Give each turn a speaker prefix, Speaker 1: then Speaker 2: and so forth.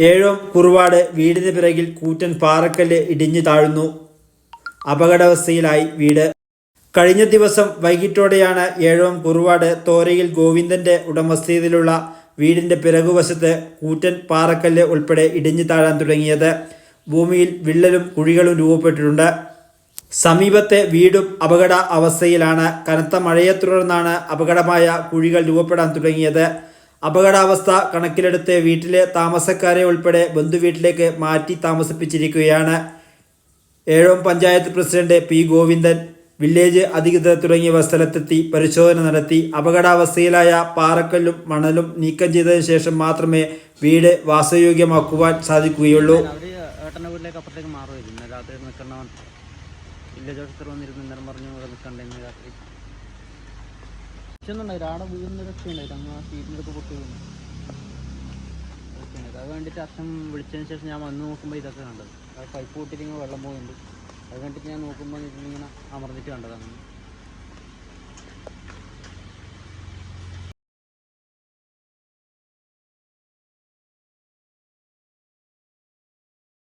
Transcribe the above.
Speaker 1: ഏഴോം കുറുവാട് വീടിന് പിറകിൽ കൂറ്റൻ പാറക്കല്ല് ഇടിഞ്ഞു താഴ്ന്നു. അപകടാവസ്ഥയിലായി വീട്. കഴിഞ്ഞ ദിവസം വൈകിട്ടോടെയാണ് ഏഴോം കുറുവാട് തോരയിൽ ഗോവിന്ദന്റെ ഉടമസ്ഥയിലുള്ള വീടിന്റെ പിറകുവശത്ത് കൂറ്റൻ പാറക്കല്ല് ഉൾപ്പെടെ ഇടിഞ്ഞു താഴാൻ തുടങ്ങിയത്. ഭൂമിയിൽ വിള്ളലും കുഴികളും രൂപപ്പെട്ടിട്ടുണ്ട്. സമീപത്തെ വീടും അപകട അവസ്ഥയിലാണ് കനത്ത മഴയെ തുടർന്നാണ് അപകടമായ കുഴികൾ രൂപപ്പെടാൻ തുടങ്ങിയത്. അപകടാവസ്ഥ കണക്കിലെടുത്ത് വീട്ടിലെ താമസക്കാരെ ഉൾപ്പെടെ ബന്ധുവീട്ടിലേക്ക് മാറ്റി താമസിപ്പിച്ചിരിക്കുകയാണ്. Ezhome panchayat president P Govindan village അധികൃതർ തുടങ്ങിയവർ സ്ഥലത്തെത്തി പരിശോധന നടത്തി. അപകടാവസ്ഥയിലായ പാറക്കല്ലും മണലും നീക്കം ചെയ്തതിനു ശേഷം മാത്രമേ വീട് വാസയോഗ്യമാക്കുവാൻ സാധിക്കുകയുള്ളൂ.
Speaker 2: വില്ലേജ് ഓഫീസർ വന്നിരുന്നു പറഞ്ഞു ഇവിടെ രാത്രി. രക്ഷയൊന്നുണ്ടായില്ല ആടെ വീടിന്റെ രക്ഷയുണ്ടായില്ല അങ്ങ് ആ സീറ്റിനടുത്ത് പൊട്ടി വീണു. അത് വേണ്ടിയിട്ട് അച്ഛൻ വിളിച്ചതിന് ശേഷം ഞാൻ വന്ന് നോക്കുമ്പോൾ ഇതൊക്കെ കണ്ടത്. ആ പൈപ്പ് പൊട്ടിയിട്ട് ഇങ്ങനെ വെള്ളം പോകുന്നുണ്ട് അത് കണ്ടിട്ട് ഞാൻ നോക്കുമ്പോൾ ഇതിങ്ങനെ അമർന്നിട്ട് കണ്ടതാണ്.